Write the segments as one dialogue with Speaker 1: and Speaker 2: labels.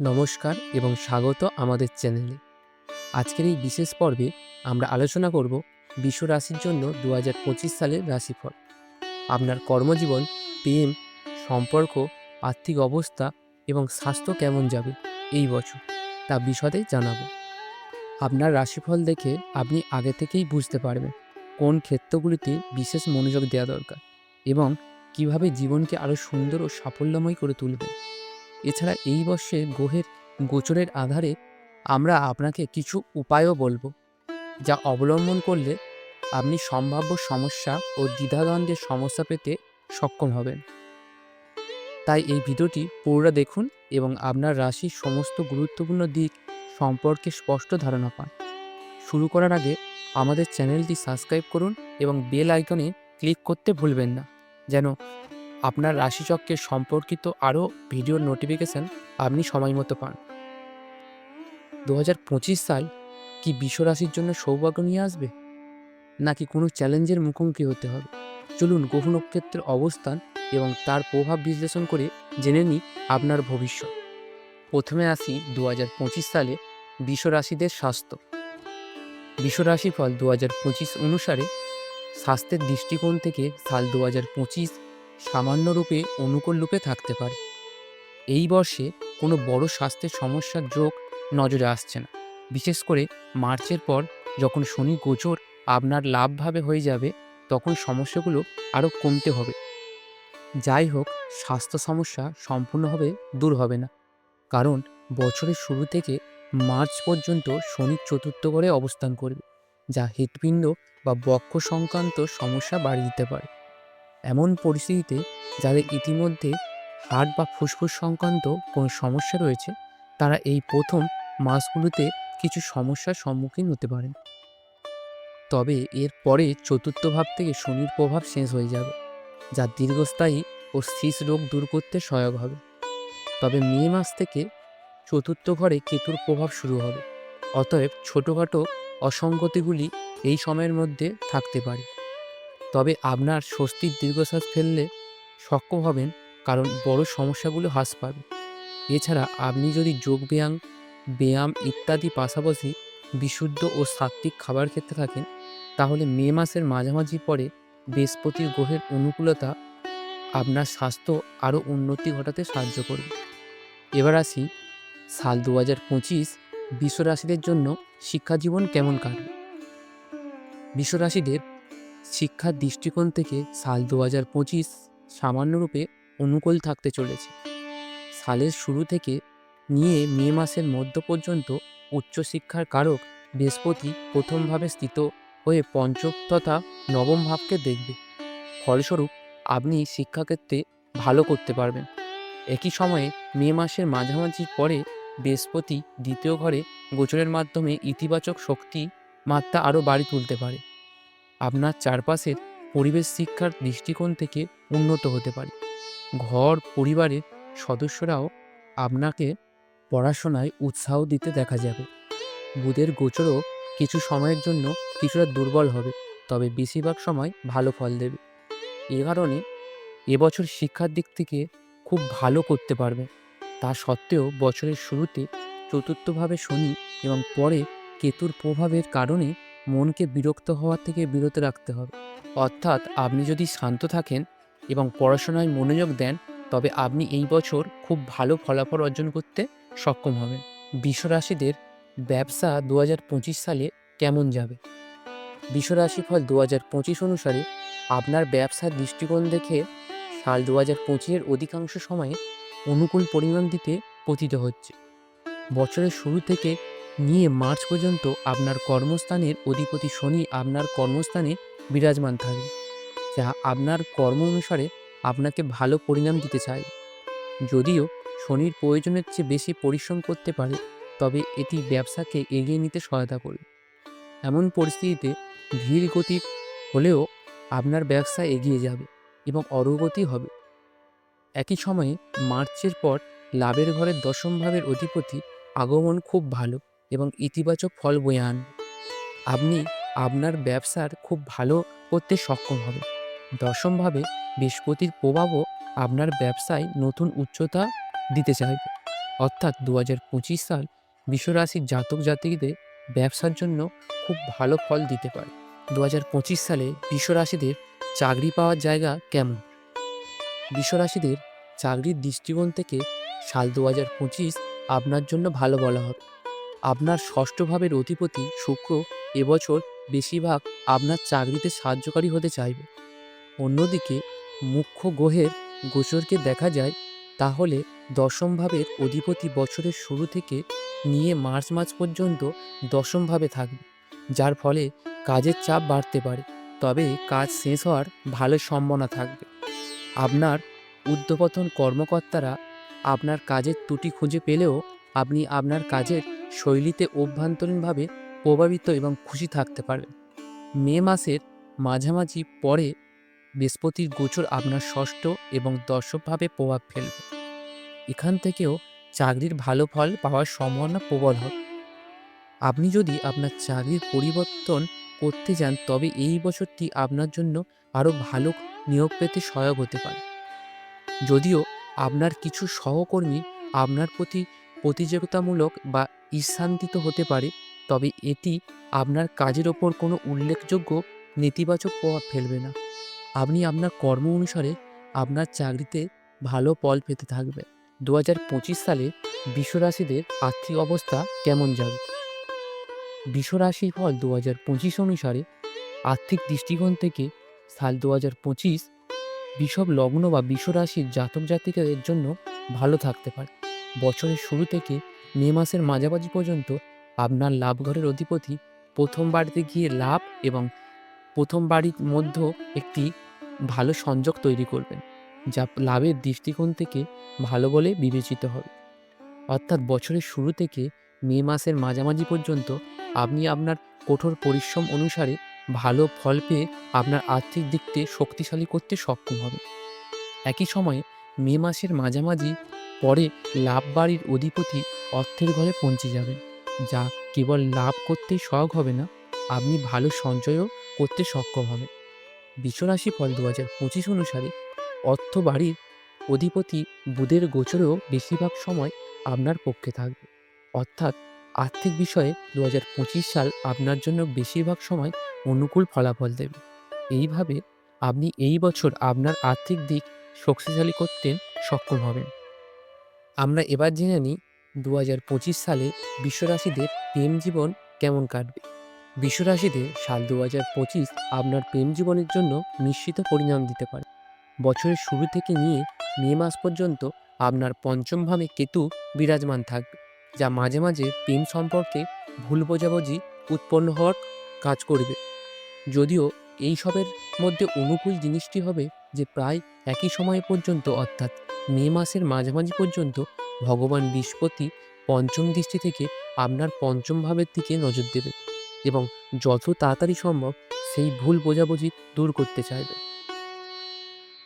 Speaker 1: নমস্কার এবং স্বাগত আমাদের চ্যানেলে। আজকের এই বিশেষ পর্বে আমরা আলোচনা করব বিশ্ব রাশির জন্য দু হাজার পঁচিশ সালের রাশিফল। আপনার কর্মজীবন, প্রেম, সম্পর্ক, আর্থিক অবস্থা এবং স্বাস্থ্য কেমন যাবে এই বছর তা বিশদে জানাব। আপনার রাশিফল দেখে আপনি আগে থেকেই বুঝতে পারবেন কোন ক্ষেত্রগুলিতে বিশেষ মনোযোগ দেওয়া দরকার এবং কীভাবে জীবনকে আরও সুন্দর ও সাফল্যময় করে তুলবেন। এছাড়া এই বর্ষে গ্রহের গোচরের আধারে আমরা আপনাকে কিছু উপায়ও বলব, যা অবলম্বন করলে আপনি সম্ভাব্য সমস্যা ও দ্বিধাদ্বন্দ্বের সমস্যা পেতে সক্ষম হবেন। তাই এই ভিডিওটি পুরোটা দেখুন এবং আপনার রাশির সমস্ত গুরুত্বপূর্ণ দিক সম্পর্কে স্পষ্ট ধারণা পান। শুরু করার আগে আমাদের চ্যানেলটি সাবস্ক্রাইব করুন এবং বেল আইকনে ক্লিক করতে ভুলবেন না, যেন আপনার রাশিচক্রে সম্পর্কিত আরও ভিডিওর নোটিফিকেশান আপনি সময় মতো পান। দু হাজার পঁচিশ সাল কি বিশ্বরাশির জন্য সৌভাগ্য নিয়ে আসবে? নাকি কোনো চ্যালেঞ্জের মুখোমুখি হতে হবে? চলুন গ্রহ নক্ষত্রের অবস্থান এবং তার প্রভাব বিশ্লেষণ করে জেনে নিই আপনার ভবিষ্যৎ। প্রথমে আসি দু হাজার পঁচিশ সালে বিশ্বরাশিদের স্বাস্থ্য। বিশ্বরাশি ফল দু হাজার পঁচিশ অনুসারে স্বাস্থ্যের দৃষ্টিকোণ থেকে সাল দু হাজার পঁচিশ সামান্যরূপে অনুকূল রূপে থাকতে পারে। এই বর্ষে কোনো বড় স্বাস্থ্যের সমস্যার যোগ নজরে আসছে না। বিশেষ করে মার্চের পর যখন শনি গোচর আপনার লাভভাবে হয়ে যাবে, তখন সমস্যাগুলো আরও কমতে হবে। যাই হোক, স্বাস্থ্য সমস্যা সম্পূর্ণভাবে দূর হবে না। কারণ বছরের শুরু থেকে মার্চ পর্যন্ত শনি চতুর্থ ঘরে অবস্থান করবে, যা হৃৎপিণ্ড বা বক্ষ সংক্রান্ত সমস্যা বাড়িয়ে দিতে পারে। এমন পরিস্থিতিতে যাদের ইতিমধ্যে হার্ট বা ফুসফুস সংক্রান্ত কোনো সমস্যা রয়েছে, তারা এই প্রথম মাসগুলোতে কিছু সমস্যার সম্মুখীন হতে পারেন। তবে এর পরে চতুর্থ ভাব থেকে শনির প্রভাব শেষ হয়ে যাবে, যা দীর্ঘস্থায়ী ও শীষ রোগ দূর করতে সহায়ক হবে। তবে মে মাস থেকে চতুর্থ ঘরে কেতুর প্রভাব শুরু হবে, অতএব ছোটোখাটো অসঙ্গতিগুলি এই সময়ের মধ্যে থাকতে পারে। তবে আপনার স্বস্তির দীর্ঘশ্বাস ফেললে সক্ষম হবেন কারণ বড় সমস্যাগুলো হ্রাস পাবে। এছাড়া আপনি যদি যোগব্যায়াম ব্যায়াম ইত্যাদি পাশাপাশি বিশুদ্ধ ও সাত্ত্বিক খাবার খেতে থাকেন, তাহলে মে মাসের মাঝামাঝি পরে বৃহস্পতির গ্রহের অনুকূলতা আপনার স্বাস্থ্য আরও উন্নতি ঘটাতে সাহায্য করবে। এবার আসি সাল দু হাজার পঁচিশ বিশ্বরাশিদের জন্য শিক্ষাজীবন কেমন কাটবে? বিশ্বরাশিদের শিক্ষার দৃষ্টিকোণ থেকে সাল দু হাজার পঁচিশ সামান্যরূপে অনুকূল থাকতে চলেছে। সালের শুরু থেকে নিয়ে মে মাসের মধ্য পর্যন্ত উচ্চশিক্ষার কারক বৃহস্পতি প্রথমভাবে স্থিত হয়ে পঞ্চম তথা নবম ভাবকে দেখবে। ফলস্বরূপ, আপনি শিক্ষাক্ষেত্রে ভালো করতে পারবেন। একই সময়ে মে মাসের মাঝামাঝির পরে বৃহস্পতি দ্বিতীয় ঘরে গোচরের মাধ্যমে ইতিবাচক শক্তি মাত্রা আরও বাড়ি তুলতে পারে। আপনার চারপাশের পরিবেশ শিক্ষার দৃষ্টিকোণ থেকে উন্নত হতে পারে। ঘর, পরিবারের সদস্যরাও আপনাকে পড়াশোনায় উৎসাহ দিতে দেখা যাবে। বুধের গোচরও কিছু সময়ের জন্য কিছুটা দুর্বল হবে, তবে বেশিরভাগ সময় ভালো ফল দেবে। এ কারণে এবছর শিক্ষার দিক থেকে খুব ভালো করতে পারবে। তা সত্ত্বেও বছরের শুরুতে চতুর্থভাবে শনি এবং পরে কেতুর প্রভাবের কারণে মনকে বিরক্ত হওয়া থেকে বিরত রাখতে হবে। অর্থাৎ আপনি যদি শান্ত থাকেন এবং পড়াশোনায় মনোযোগ দেন, তবে আপনি এই বছর খুব ভালো ফলাফল অর্জন করতে সক্ষম হবেন। বিশ্বরাশিদের ব্যবসা দু হাজার পঁচিশ সালে কেমন যাবে? বিশ্বরাশিফল দু হাজার পঁচিশ অনুসারে আপনার ব্যবসার দৃষ্টিকোণ দেখে সাল দু হাজার পঁচিশের অধিকাংশ সময়ে অনুকূল পরিমাণ দিতে পতিত হচ্ছে। বছরের শুরু থেকে নিয়ে মার্চ পর্যন্ত আপনার কর্মস্থানের অধিপতি শনি আপনার কর্মস্থানে বিরাজমান থাকবে, যা আপনার কর্ম অনুসারে আপনাকে ভালো পরিণাম দিতে চায়। যদিও শনির প্রয়োজনের চেয়ে বেশি পরিশ্রম করতে পারে, তবে এটি ব্যবসাকে এগিয়ে নিতে সহায়তা করবে। এমন পরিস্থিতিতে ধীর গতি হলেও আপনার ব্যবসা এগিয়ে যাবে এবং অগ্রগতি হবে। একই সময়ে মার্চের পর লাভের ঘরের দশম ভাবের অধিপতি আগমন খুব ভালো। এবং ইতিবাচক ফল বয়ে আনবে আপনি আপনার ব্যবসার খুব ভালো করতে সক্ষম হবে দশমভাবে বৃহস্পতির প্রভাবও আপনার ব্যবসায় নতুন উচ্চতা দিতে চাইবে। অর্থাৎ দু হাজার পঁচিশ সাল বিশ্বরাশির জাতক জাতিকদের ব্যবসার জন্য খুব ভালো ফল দিতে পারে। দু হাজার পঁচিশ সালে বিশ্বরাশিদের চাকরি পাওয়ার জায়গা কেমন? বিশ্বরাশিদের চাকরির দৃষ্টিকোণ থেকে সাল দু হাজার পঁচিশ আপনার জন্য ভালো বলা হবে। আপনার ষষ্ঠ ভাবের অধিপতি শুক্র এবছর বেশিরভাগ আপনার চাকরিতে সাহায্যকারী হতে চাইবে। অন্যদিকে মুখ্য গ্রহের গোচরকে দেখা যায়, তাহলে দশম ভাবের অধিপতি বছরের শুরু থেকে নিয়ে মার্চ মাস পর্যন্ত দশমভাবে থাকবে, যার ফলে কাজের চাপ বাড়তে পারে। তবে কাজ শেষ হওয়ার ভালো সম্ভাবনা থাকবে। আপনার উদ্যোপতন কর্মকর্তারা আপনার কাজের ত্রুটি খুঁজে পেলেও আপনি আপনার কাজের শৈলীতে অভ্যন্তরীণভাবে প্রভাবিত এবং খুশি থাকতে পারেন মে মাসের মাঝামাঝি পরে বৃহস্পতির গোচর আপনার ষষ্ঠ এবং দশমভাবে প্রভাব ফেলবে। এখান থেকেও চাকরির ভালো ফল পাওয়ার সম্ভাবনা প্রবল হবে আপনি যদি আপনার চাকরির পরিবর্তন করতে যান, তবে এই বছরটি আপনার জন্য আরও ভালো নিয়োগ পেতে সহায়ক হতে পারে। যদিও আপনার কিছু সহকর্মী আপনার প্রতি প্রতিযোগিতামূলক বা ঈর্ষান্বিত হতে পারে, তবে এটি আপনার কাজের ওপর কোনো উল্লেখযোগ্য নেতিবাচক প্রভাব ফেলবে না। আপনি আপনার কর্ম অনুসারে আপনার চাকরিতে ভালো ফল পেতে থাকবে দু হাজার পঁচিশ সালে বিশ্বরাশিদের আর্থিক অবস্থা কেমন যাবে? বিশ্বরাশির ফল দু হাজার পঁচিশ অনুসারে আর্থিক দৃষ্টিকোণ থেকে সাল দু হাজার পঁচিশ বিষব লগ্ন বা বিশ্বরাশির জাতক জাতিকাদের জন্য ভালো থাকতে পারে। বছরের শুরু থেকে মে মাসের মাঝামাঝি পর্যন্ত আপনার লাভঘরের অধিপতি প্রথম বাড়িতে গিয়ে লাভ এবং প্রথম বাড়ির মধ্যে একটি ভালো সংযোগ তৈরি করবেন, যা লাভের দৃষ্টিকোণ থেকে ভালো বলে বিবেচিত হবে। অর্থাৎ বছরের শুরু থেকে মে মাসের মাঝামাঝি পর্যন্ত আপনি আপনার কঠোর পরিশ্রম অনুসারে ভালো ফল পেয়ে আপনার আর্থিক দিকটি শক্তিশালী করতে সক্ষম হবে একই সময়ে মে মাসের মাঝামাঝি পরে লাভ বাড়ির অধিপতি অর্থের ঘরে পৌঁছে যাবেন যা কেবল লাভ করতেই সহায়ক হবে না, আপনি ভালো সঞ্চয়ও করতে সক্ষম হবেন বিশ্বরাশি ফল দু হাজার পঁচিশ অনুসারে অর্থ বাড়ির অধিপতি বুধের গোচরেও বেশিরভাগ সময় আপনার পক্ষে থাকবে। অর্থাৎ আর্থিক বিষয়ে দু হাজার পঁচিশ সাল আপনার জন্য বেশিরভাগ সময় অনুকূল ফলাফল দেবে। এইভাবে আপনি এই বছর আপনার আর্থিক দিক শক্তিশালী করতে সক্ষম হবেন। আমরা এবার জেনে নিই দু হাজার পঁচিশ সালে বিশ্বরাশিদের প্রেম জীবন কেমন কাটবে? বিশ্বরাশিতে সাল দু হাজার পঁচিশ আপনার প্রেম জীবনের জন্য নিশ্চিত পরিণাম দিতে পারে। বছরের শুরু থেকে নিয়ে মে মাস পর্যন্ত আপনার পঞ্চম ভাবে কেতু বিরাজমান থাকবে, যা মাঝে মাঝে প্রেম সম্পর্কে ভুল বোঝাবুঝি উৎপন্ন হওয়ার কাজ করবে। যদিও এই সবের মধ্যে অনুকূল জিনিসটি হবে যে প্রায় একই সময় পর্যন্ত অর্থাৎ মে মাসের মাঝামাঝি পর্যন্ত ভগবান বৃহস্পতি পঞ্চম দৃষ্টি থেকে আপনার পঞ্চম ভাবের দিকে নজর দেবে এবং যত তাড়াতাড়ি সম্ভব সেই ভুল বোঝাবুঝি দূর করতে চাইবে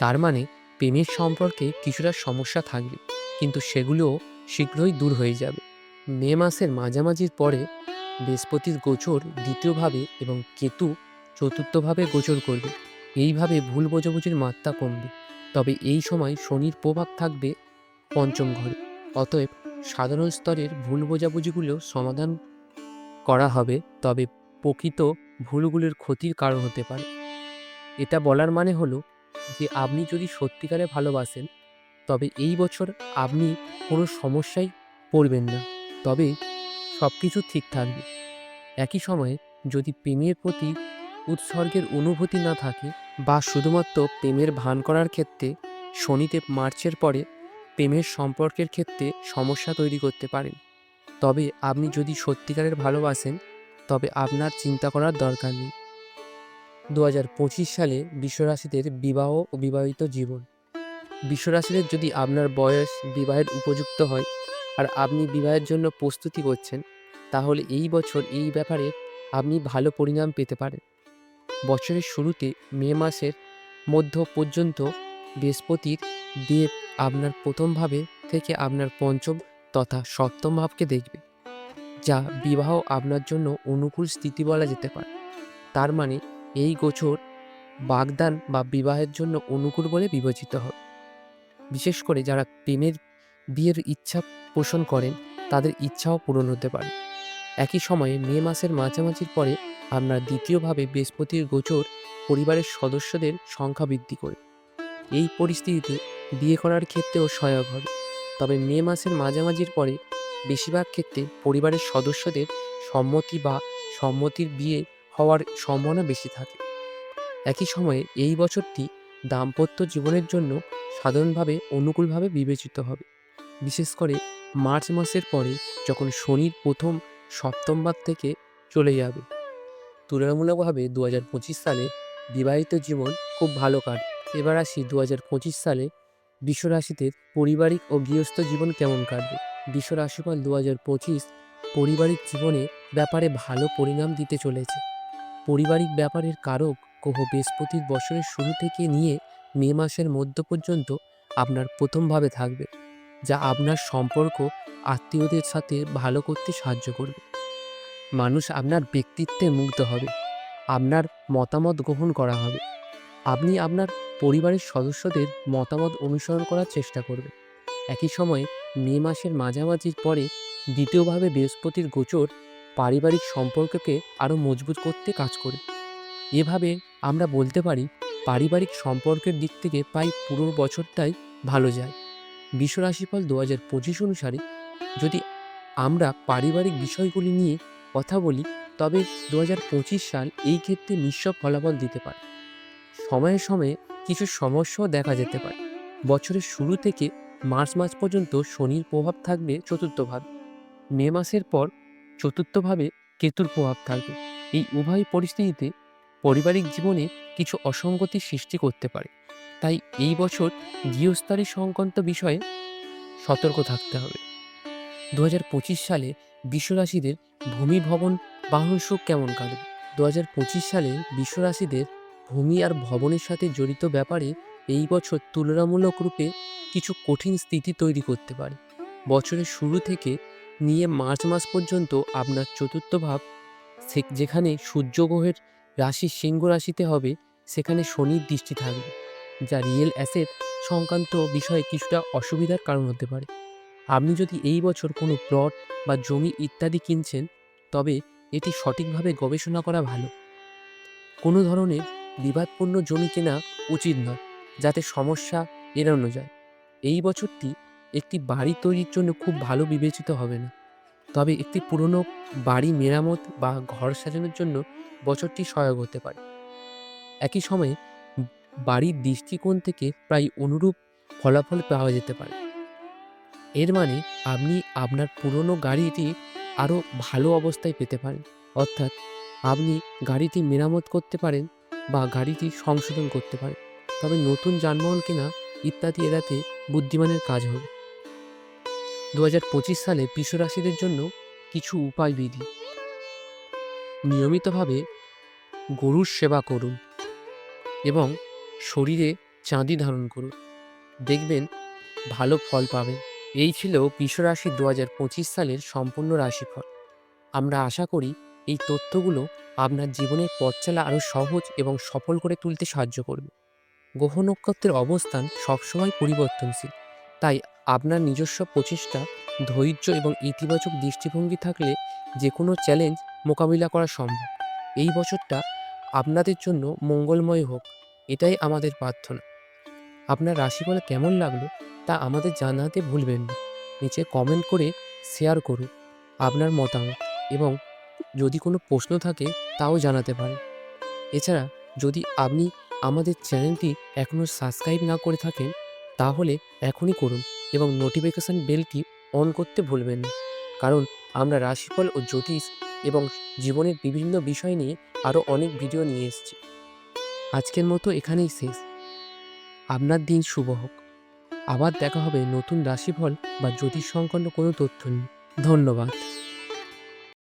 Speaker 1: তার মানে প্রেমের সম্পর্কে কিছুটা সমস্যা থাকবে, কিন্তু সেগুলোও শীঘ্রই দূর হয়ে যাবে। মে মাসের মাঝামাঝির পরে বৃহস্পতির গোচর দ্বিতীয়ভাবে এবং কেতু চতুর্থভাবে গোচর করবে। এইভাবে ভুল বোঝাবুঝির মাত্রা কমবে। তবে এই সময় শনির প্রভাব থাকবে পঞ্চম ঘরে। অতএব সাধারণ স্তরের ভুল বোঝাবুঝিগুলো সমাধান করা হবে, তবে প্রকৃত ভুলগুলির ক্ষতির কারণ হতে পারে। এটা বলার মানে হলো যে আপনি যদি সত্যিকারে ভালোবাসেন, তবে এই বছর আপনি কোনো সমস্যায় পড়বেন না। তবে সব কিছু ঠিক থাকবে। একই সময়ে যদি প্রেমের প্রতি উৎসর্গের অনুভূতি না থাকে বা শুধুমাত্র প্রেমের ভান করার ক্ষেত্রে শনিদেব মার্চের পরে প্রেমের সম্পর্কের ক্ষেত্রে সমস্যা তৈরি করতে পারেন। তবে আপনি যদি সত্যিকারের ভালোবাসেন, তবে আপনার চিন্তা করার দরকার নেই। দু হাজার পঁচিশ সালে বিশ্বরাশিদের বিবাহ ও বিবাহিত জীবন। বিশ্বরাশিদের যদি আপনার বয়স বিবাহের উপযুক্ত হয় আর আপনি বিবাহের জন্য প্রস্তুতি করছেন, তাহলে এই বছর এই ব্যাপারে আপনি ভালো পরিণাম পেতে পারেন। বছরের শুরুতে মে মাসের মধ্য পর্যন্ত বৃহস্পতির দেব আপনার প্রথম ভাবে থেকে আপনার পঞ্চম তথা সপ্তম ভাবকে দেখবে, যা বিবাহ আপনার জন্য অনুকূল স্থিতি বলা যেতে পারে। তার মানে এই গোচর বাগদান বা বিবাহের জন্য অনুকূল বলে বিবেচিত হবে। বিশেষ করে যারা প্রেমের বিয়ের ইচ্ছা পোষণ করেন, তাদের ইচ্ছাও পূরণ হতে পারে। একই সময়ে মে মাসের মাঝামাঝির পরে আপনার দ্বিতীয়ভাবে বৃহস্পতির গোচর পরিবারের সদস্যদের সংখ্যা বৃদ্ধি করে। এই পরিস্থিতিতে বিয়ে করার ক্ষেত্রেও সহায়ক হবে। তবে মে মাসের মাঝামাঝির পরে বেশিরভাগ ক্ষেত্রে পরিবারের সদস্যদের সম্মতি বা সম্মতির বিয়ে হওয়ার সম্ভাবনা বেশি থাকে। একই সময়ে এই বছরটি দাম্পত্য জীবনের জন্য সাধারণভাবে অনুকূলভাবে বিবেচিত হবে। বিশেষ করে মার্চ মাসের পরে যখন শনির প্রথম সপ্তমবার থেকে চলে যাবে। তুলনামূলকভাবে দু হাজার পঁচিশ সালে বিবাহিত জীবন খুব ভালো কাটবে এবার আসি দু হাজার পঁচিশ সালে বিশ্বরাশিতে পারিবারিক ও গৃহস্থ জীবন কেমন কাটবে? বিশ্ব রাশিফল দু হাজার পঁচিশ পারিবারিক জীবনে ব্যাপারে ভালো পরিণাম দিতে চলেছে। পারিবারিক ব্যাপারের কারক গ্রহ বৃহস্পতির বছরের শুরু থেকে নিয়ে মে মাসের মধ্য পর্যন্ত আপনার প্রথমভাবে থাকবে, যা আপনার সম্পর্ক, আত্মীয়দের সাথে ভালো করতে সাহায্য করবে। মানুষ আপনার ব্যক্তিত্বে মুগ্ধ হবে, আপনার মতামত গ্রহণ করা হবে। আপনি আপনার পরিবারের সদস্যদের মতামত অনুসরণ করার চেষ্টা করবেন। একই সময়ে মে মাসের মাঝামাঝির পরে দ্বিতীয়ভাবে বৃহস্পতির গোচর পারিবারিক সম্পর্ককে আরও মজবুত করতে কাজ করে। এভাবে আমরা বলতে পারি পারিবারিক সম্পর্কের দিক থেকে প্রায় পুরো বছরটাই ভালো যায়। বিশ্ব রাশিফল দু হাজার পঁচিশ অনুসারে যদি আমরা পারিবারিক বিষয়গুলি নিয়ে কথা বলি, তবে দু হাজার পঁচিশ সাল এই ক্ষেত্রে নিঃস্ব ফলাফল দিতে পারে। সময়ে সময়ে কিছু সমস্যাও দেখা যেতে পারে। বছরের শুরু থেকে মার্চ মাস পর্যন্ত শনির প্রভাব থাকবে চতুর্থভাবে। মে মাসের পর চতুর্থভাবে কেতুর প্রভাব থাকবে। এই উভয় পরিস্থিতিতে পারিবারিক জীবনে কিছু অসঙ্গতি সৃষ্টি করতে পারে। তাই এই বছর গৃহস্থালী সংক্রান্ত বিষয়ে সতর্ক থাকতে হবে। দু হাজার পঁচিশ সালে বিশ্বরাশিদের ভূমি ভবন বাহন সুখ কেমন কাটবে দু হাজার পঁচিশ সালে বিশ্বরাশিদের ভূমি আর ভবনের সাথে জড়িত ব্যাপারে এই বছর তুলনামূলক রূপে কিছু কঠিন স্থিতি তৈরি করতে পারে। বছরের শুরু থেকে নিয়ে মার্চ মাস পর্যন্ত আপনার চতুর্থ ভাব যেখানে সূর্য গ্রহের রাশি সিংহ রাশিতে হবে, সেখানে শনির দৃষ্টি থাকবে, যা রিয়েল অ্যাসেট সংক্রান্ত বিষয়ে কিছুটা অসুবিধার কারণ হতে পারে। আপনি যদি এই বছর কোনো প্লট বা জমি ইত্যাদি কিনছেন, তবে এটি সঠিকভাবে গবেষণা করা ভালো। কোনো ধরনের বিবাদপূর্ণ জমি কেনা উচিত নয়, যাতে সমস্যা এড়ানো যায়। এই বছরটি একটি বাড়ি তৈরির জন্য খুব ভালো বিবেচিত হবে না। তবে একটি পুরনো বাড়ি মেরামত বা ঘর সাজানোর জন্য বছরটি সহায়ক হতে পারে। একই সময়ে, বাড়ির দৃষ্টিকোণ থেকে প্রায় অনুরূপ ফলাফল পাওয়া যেতে পারে। এর মানে আপনি আপনার পুরনো গাড়িটি আরও ভালো অবস্থায় পেতে পারেন। অর্থাৎ আপনি গাড়িটি মেরামত করতে পারেন বা গাড়িটি সংশোধন করতে পারেন। তবে নতুন যানবাহন কেনা ইত্যাদি এড়াতে বুদ্ধিমানের কাজ হবে। দু হাজার পঁচিশ সালে বিশ্বরাশিদের জন্য কিছু উপায় বিধি। নিয়মিতভাবে গরুর সেবা করুন এবং শরীরে চাঁদি ধারণ করুন। দেখবেন ভালো ফল পাবেন। এই ছিল বিশ্বরাশি দু হাজার পঁচিশ সালের সম্পূর্ণ রাশিফল। আমরা আশা করি এই তথ্যগুলো আপনার জীবনের পথ চলা আরও সহজ এবং সফল করে তুলতে সাহায্য করবে। গ্রহ নক্ষত্রের অবস্থান সবসময় পরিবর্তনশীল, তাই আপনার নিজস্ব প্রচেষ্টা, ধৈর্য এবং ইতিবাচক দৃষ্টিভঙ্গি থাকলে যে কোনো চ্যালেঞ্জ মোকাবিলা করা সম্ভব। এই বছরটা আপনাদের জন্য মঙ্গলময় হোক, এটাই আমাদের প্রার্থনা। আপনার রাশিফল কেমন লাগল তা আমাদের জানাতে ভুলবেন না। নিচে কমেন্ট করে শেয়ার করুন আপনার মতামত এবং যদি কোনো প্রশ্ন থাকে তাও জানাতে পারেন। এছাড়া যদি আপনি আমাদের চ্যানেলটি এখনও সাবস্ক্রাইব না করে থাকেন তাহলে এখনই করুন এবং নোটিফিকেশান বেলটি অন করতে ভুলবেন না। কারণ আমরা রাশিফল ও জ্যোতিষ এবং জীবনের বিভিন্ন বিষয় নিয়ে আরও অনেক ভিডিও নিয়ে এসেছি। আজকের মতো এখানেই শেষ। আপনার দিন শুভ হোক। আবার দেখা হবে নতুন রাশিফল বা জ্যোতিষ সংক্রান্ত কোনো তথ্য নিয়ে। ধন্যবাদ।